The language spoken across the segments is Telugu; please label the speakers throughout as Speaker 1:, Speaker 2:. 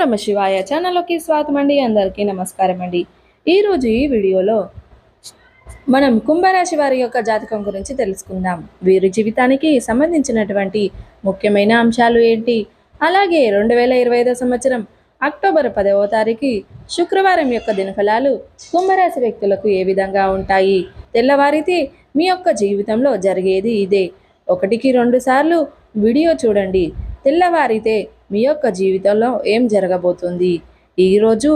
Speaker 1: నమ శివాయ. ఛానల్లోకి స్వాగతం అండి అందరికీ నమస్కారం అండి ఈరోజు ఈ వీడియోలో మనం కుంభరాశి వారి యొక్క జాతకం గురించి తెలుసుకుందాం. వీరి జీవితానికి సంబంధించినటువంటి ముఖ్యమైన అంశాలు ఏంటి? అలాగే రెండు వేల ఇరవై ఐదో సంవత్సరం అక్టోబర్ పదవ తారీఖు శుక్రవారం యొక్క దినఫలాలు కుంభరాశి వ్యక్తులకు ఏ విధంగా ఉంటాయి? తెల్లవారితే మీ యొక్క జీవితంలో జరిగేది ఇదే. ఒకటికి రెండు సార్లు వీడియో చూడండి. తెల్లవారితే మీ యొక్క జీవితంలో ఏం జరగబోతుంది? ఈరోజు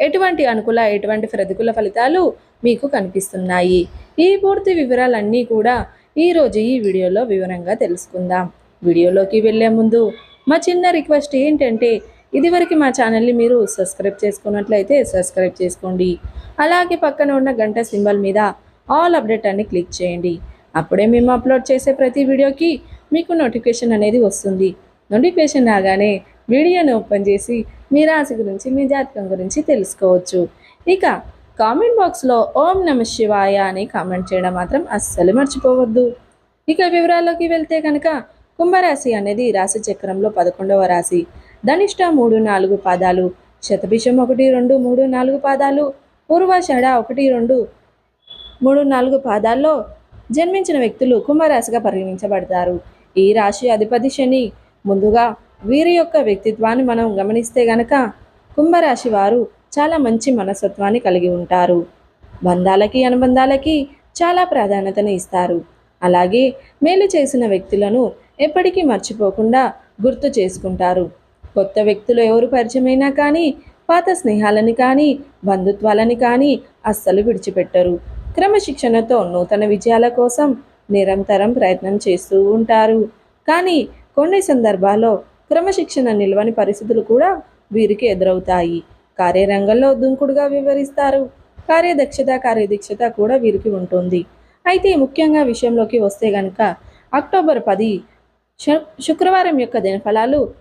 Speaker 1: ఎటువంటి అనుకూల ఎటువంటి ప్రతికూల ఫలితాలు మీకు కనిపిస్తున్నాయి? ఈ పూర్తి వివరాలన్నీ కూడా ఈరోజు ఈ వీడియోలో వివరంగా తెలుసుకుందాం. వీడియోలోకి వెళ్ళే ముందు మా చిన్న రిక్వెస్ట్ ఏంటంటే ఇదివరకు మా ఛానల్ని మీరు సబ్స్క్రైబ్ చేసుకున్నట్లయితే సబ్స్క్రైబ్ చేసుకోండి. అలాగే పక్కన ఉన్న గంట సింబల్ మీద ఆల్ అప్డేట్ అని క్లిక్ చేయండి. అప్పుడే మేము అప్లోడ్ చేసే ప్రతి వీడియోకి మీకు నోటిఫికేషన్ అనేది వస్తుంది. నోటిఫికేషన్ రాగానే వీడియోని ఓపెన్ చేసి మీ రాశి గురించి మీ జాతకం గురించి తెలుసుకోవచ్చు. ఇక కామెంట్ బాక్స్లో ఓం నమ శివాయ అని కామెంట్ చేయడం మాత్రం అస్సలు మర్చిపోవద్దు. ఇక వివరాల్లోకి వెళ్తే కనుక కుంభరాశి అనేది రాశి చక్రంలో పదకొండవ రాశి. ధనిష్ట మూడు నాలుగు పాదాలు శతభిషం ఒకటి రెండు మూడు నాలుగు పాదాలు పూర్వాషాఢ ఒకటి రెండు మూడు నాలుగు పాదాల్లో జన్మించిన వ్యక్తులు కుంభరాశిగా పరిగణించబడతారు. ఈ రాశి అధిపతి శని ముందుగా వీరి యొక్క వ్యక్తిత్వాన్ని మనం గమనిస్తే గనక కుంభరాశి వారు చాలా మంచి మనస్తత్వాన్ని కలిగి ఉంటారు. బంధాలకి అనుబంధాలకి చాలా ప్రాధాన్యతను ఇస్తారు. అలాగే మేలు చేసిన వ్యక్తులను ఎప్పటికీ మర్చిపోకుండా గుర్తు చేసుకుంటారు. కొత్త వ్యక్తులు ఎవరు పరిచయమైనా కానీ పాత స్నేహాలని కానీ బంధుత్వాలని కానీ అస్సలు విడిచిపెట్టరు. క్రమశిక్షణతో నూతన విజయాల కోసం నిరంతరం ప్రయత్నం చేస్తూ ఉంటారు. కానీ కొన్ని సందర్భాల్లో క్రమశిక్షణ నిల్వని పరిస్థితులు కూడా వీరికి ఎదురవుతాయి. కార్యరంగంలో దుంకుడుగా వివరిస్తారు. కార్యదక్షత కార్యదీక్షత కూడా వీరికి ఉంటుంది. అయితే ముఖ్యంగా విషయంలోకి వస్తే గనక అక్టోబర్ పది శు- శుక్రవారం యొక్క దినఫలాలు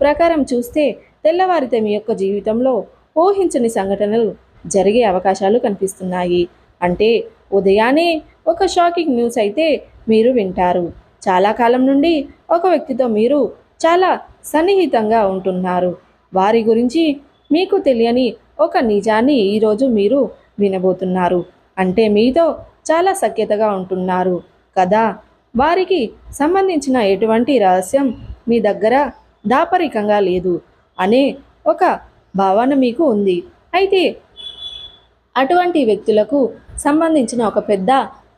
Speaker 1: ప్రకారం చూస్తే తెల్లవారితే మీ యొక్క జీవితంలో ఊహించని సంఘటనలు జరిగే అవకాశాలు కనిపిస్తున్నాయి. అంటే ఉదయాన్నే ఒక షాకింగ్ న్యూస్ అయితే మీరు వింటారు. చాలా కాలం నుండి ఒక వ్యక్తితో మీరు చాలా సన్నిహితంగా ఉంటున్నారు. వారి గురించి మీకు తెలియని ఒక నిజాన్ని ఈరోజు మీరు వినబోతున్నారు. అంటే మీతో చాలా సఖ్యతగా ఉంటున్నారు. కదా? వారికి సంబంధించిన ఎటువంటి రహస్యం మీ దగ్గర దాపరికంగా లేదు అనే ఒక భావన మీకు ఉంది. అయితే అటువంటి వ్యక్తులకు సంబంధించిన ఒక పెద్ద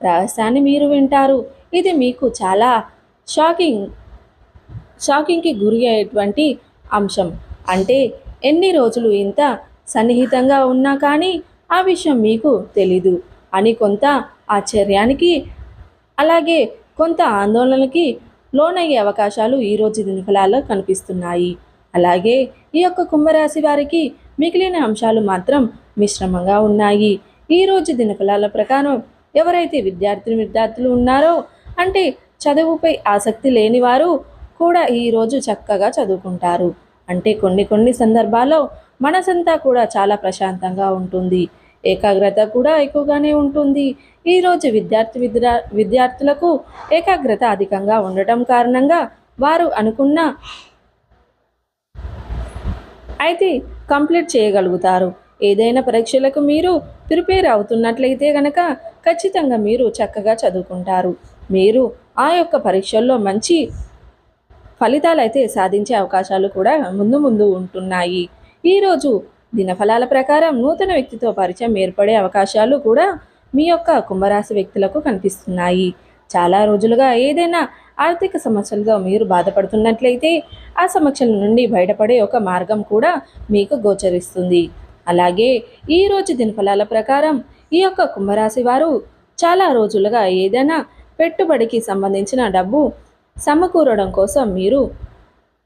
Speaker 1: రహస్యాన్ని మీరు వింటారు. ఇది మీకు చాలా షాకింగ్ షాకింగ్కి గురి అయ్యేటువంటి అంశం. అంటే ఎన్ని రోజులు ఇంత సన్నిహితంగా ఉన్నా కానీ ఆ విషయం మీకు తెలీదు అని కొంత ఆశ్చర్యానికి అలాగే కొంత ఆందోళనకి లోనయ్యే అవకాశాలు ఈరోజు దినఫలాల్లో కనిపిస్తున్నాయి. అలాగే ఈ యొక్క కుంభరాశి వారికి మిగిలిన అంశాలు మాత్రం మిశ్రమంగా ఉన్నాయి. ఈరోజు దినఫలాల ప్రకారం ఎవరైతే విద్యార్థిని విద్యార్థులు ఉన్నారో అంటే చదువుపై ఆసక్తి లేని వారు కూడా ఈరోజు చక్కగా చదువుకుంటారు. అంటే కొన్ని కొన్ని సందర్భాల్లో మనసంతా కూడా చాలా ప్రశాంతంగా ఉంటుంది. ఏకాగ్రత కూడా ఎక్కువగానే ఉంటుంది. ఈరోజు విద్యార్థి విద్యా విద్యార్థులకు ఏకాగ్రత అధికంగా ఉండటం కారణంగా వారు అనుకున్న అయితే కంప్లీట్ చేయగలుగుతారు. ఏదైనా పరీక్షలకు మీరు ప్రిపేర్ అవుతున్నట్లయితే గనక ఖచ్చితంగా మీరు చక్కగా చదువుకుంటారు. మీరు ఆ యొక్క పరీక్షల్లో మంచి ఫలితాలు అయితే సాధించే అవకాశాలు కూడా ముందు ముందు ఉంటున్నాయి. ఈరోజు దినఫలాల ప్రకారం నూతన వ్యక్తితో పరిచయం ఏర్పడే అవకాశాలు కూడా మీ యొక్క కుంభరాశి వ్యక్తులకు కనిపిస్తున్నాయి. చాలా రోజులుగా ఏదైనా ఆర్థిక సమస్యలతో మీరు బాధపడుతున్నట్లయితే ఆ సమస్యల నుండి బయటపడే ఒక మార్గం కూడా మీకు గోచరిస్తుంది. అలాగే ఈ రోజు దినఫలాల ప్రకారం ఈ యొక్క కుంభరాశి వారు చాలా రోజులుగా ఏదైనా పెట్టుబడికి సంబంధించిన డబ్బు సమకూరడం కోసం మీరు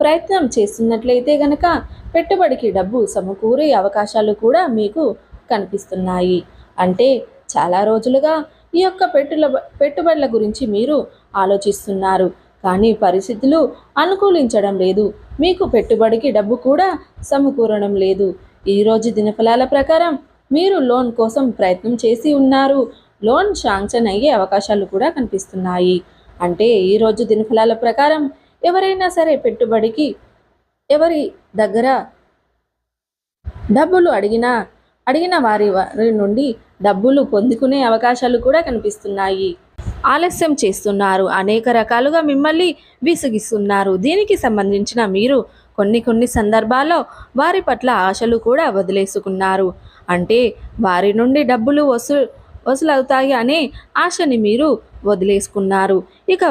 Speaker 1: ప్రయత్నం చేస్తున్నట్లయితే గనక పెట్టుబడికి డబ్బు సమకూరే అవకాశాలు కూడా మీకు కనిపిస్తున్నాయి. అంటే చాలా రోజులుగా ఈ యొక్క పెట్టుల పెట్టుబడుల గురించి మీరు ఆలోచిస్తున్నారు. కానీ పరిస్థితులు అనుకూలించడం లేదు. మీకు పెట్టుబడికి డబ్బు కూడా సమకూరడం లేదు. ఈరోజు దినఫలాల ప్రకారం మీరు లోన్ కోసం ప్రయత్నం చేసి ఉన్నారు. లోన్ శాంక్షన్ అయ్యే అవకాశాలు కూడా కనిపిస్తున్నాయి. అంటే ఈరోజు దినఫలాల ప్రకారం ఎవరైనా సరే పెట్టుబడికి ఎవరి దగ్గర డబ్బులు అడిగినా అడిగిన వారి వారి నుండి డబ్బులు పొందుకునే అవకాశాలు కూడా కనిపిస్తున్నాయి. ఆలస్యం చేస్తున్నారు. అనేక రకాలుగా మిమ్మల్ని విసిగిస్తున్నారు. దీనికి సంబంధించిన మీరు కొన్ని కొన్ని సందర్భాల్లో వారి పట్ల ఆశలు కూడా వదిలేసుకున్నారు. అంటే వారి నుండి డబ్బులు వసూ వసూలవుతాయి అనే ఆశని మీరు వదిలేసుకున్నారు. ఇక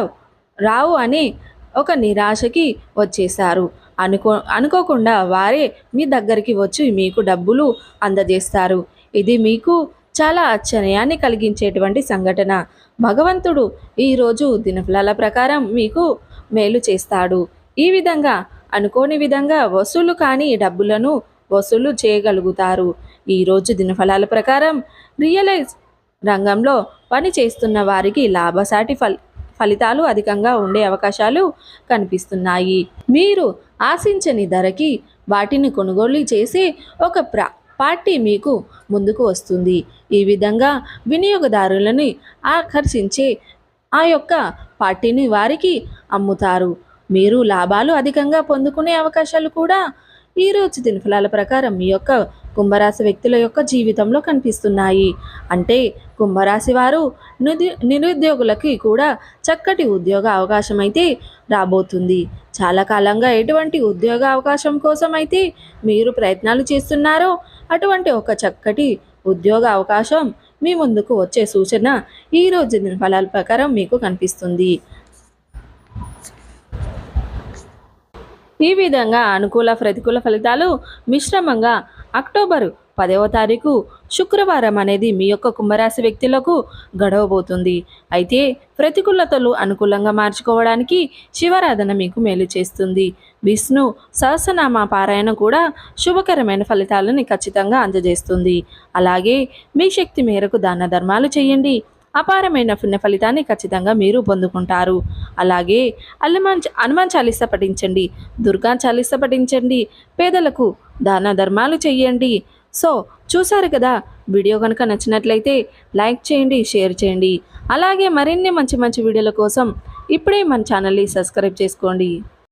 Speaker 1: రావు అనే ఒక నిరాశకి వచ్చేశారు. అనుకో అనుకోకుండా వారే మీ దగ్గరికి వచ్చి మీకు డబ్బులు అందజేస్తారు. ఇది మీకు చాలా ఆశ్చర్యాన్ని కలిగించేటువంటి సంఘటన. భగవంతుడు ఈరోజు దినఫలాల ప్రకారం మీకు మేలు చేస్తాడు. ఈ విధంగా అనుకోని విధంగా వసూలు కాని డబ్బులను వసూలు చేయగలుగుతారు. ఈరోజు దినఫలాల ప్రకారం రియలైజ్ రంగంలో పని చేస్తున్న వారికి లాభసాటి ఫల్ ఫలితాలు అధికంగా ఉండే అవకాశాలు కనిపిస్తున్నాయి. మీరు ఆశించని ధరకి వాటిని కొనుగోలు చేసి ఒక ప్ర పార్టీ మీకు ముందుకు వస్తుంది. ఈ విధంగా వినియోగదారులని ఆకర్షించే ఆ యొక్క పార్టీని వారికి అమ్ముతారు. మీరు లాభాలు అధికంగా పొందుకునే అవకాశాలు కూడా ఈరోజు దినఫలాల ప్రకారం మీ యొక్క కుంభరాశి వ్యక్తుల యొక్క జీవితంలో కనిపిస్తున్నాయి. అంటే కుంభరాశి వారు నిరు నిరుద్యోగులకి కూడా చక్కటి ఉద్యోగ అవకాశం అయితే రాబోతుంది. చాలా కాలంగా ఎటువంటి ఉద్యోగ అవకాశం కోసం అయితే మీరు ప్రయత్నాలు చేస్తున్నారో అటువంటి ఒక చక్కటి ఉద్యోగ అవకాశం మీ ముందుకు వచ్చే సూచన ఈరోజు ఫలాల ప్రకారం మీకు కనిపిస్తుంది. ఈ విధంగా అనుకూల ప్రతికూల ఫలితాలు మిశ్రమంగా అక్టోబరు పదవ తారీఖు శుక్రవారం అనేది మీ యొక్క కుంభరాశి వ్యక్తులకు గడవబోతుంది. అయితే ప్రతికూలతలు అనుకూలంగా మార్చుకోవడానికి శివరాధన మీకు మేలు చేస్తుంది. విష్ణు సహస్రనామ పారాయణ కూడా శుభకరమైన ఫలితాలను ఖచ్చితంగా అందజేస్తుంది. అలాగే మీ శక్తి మేరకు దాన ధర్మాలు చేయండి. అపారమైన పుణ్య ఫలితాన్ని ఖచ్చితంగా మీరు పొందుకుంటారు. అలాగే హనుమాన్ హనుమాన్ చాలీస పఠించండి దుర్గా చాలీస పఠించండి పేదలకు దాన ధర్మాలు చేయండి. సో చూసారు కదా వీడియో కనుక నచ్చినట్లయితే లైక్ చేయండి షేర్ చేయండి. అలాగే మరిన్ని మంచి మంచి వీడియోల కోసం ఇప్పుడే మన ఛానల్ని సబ్స్క్రైబ్ చేసుకోండి.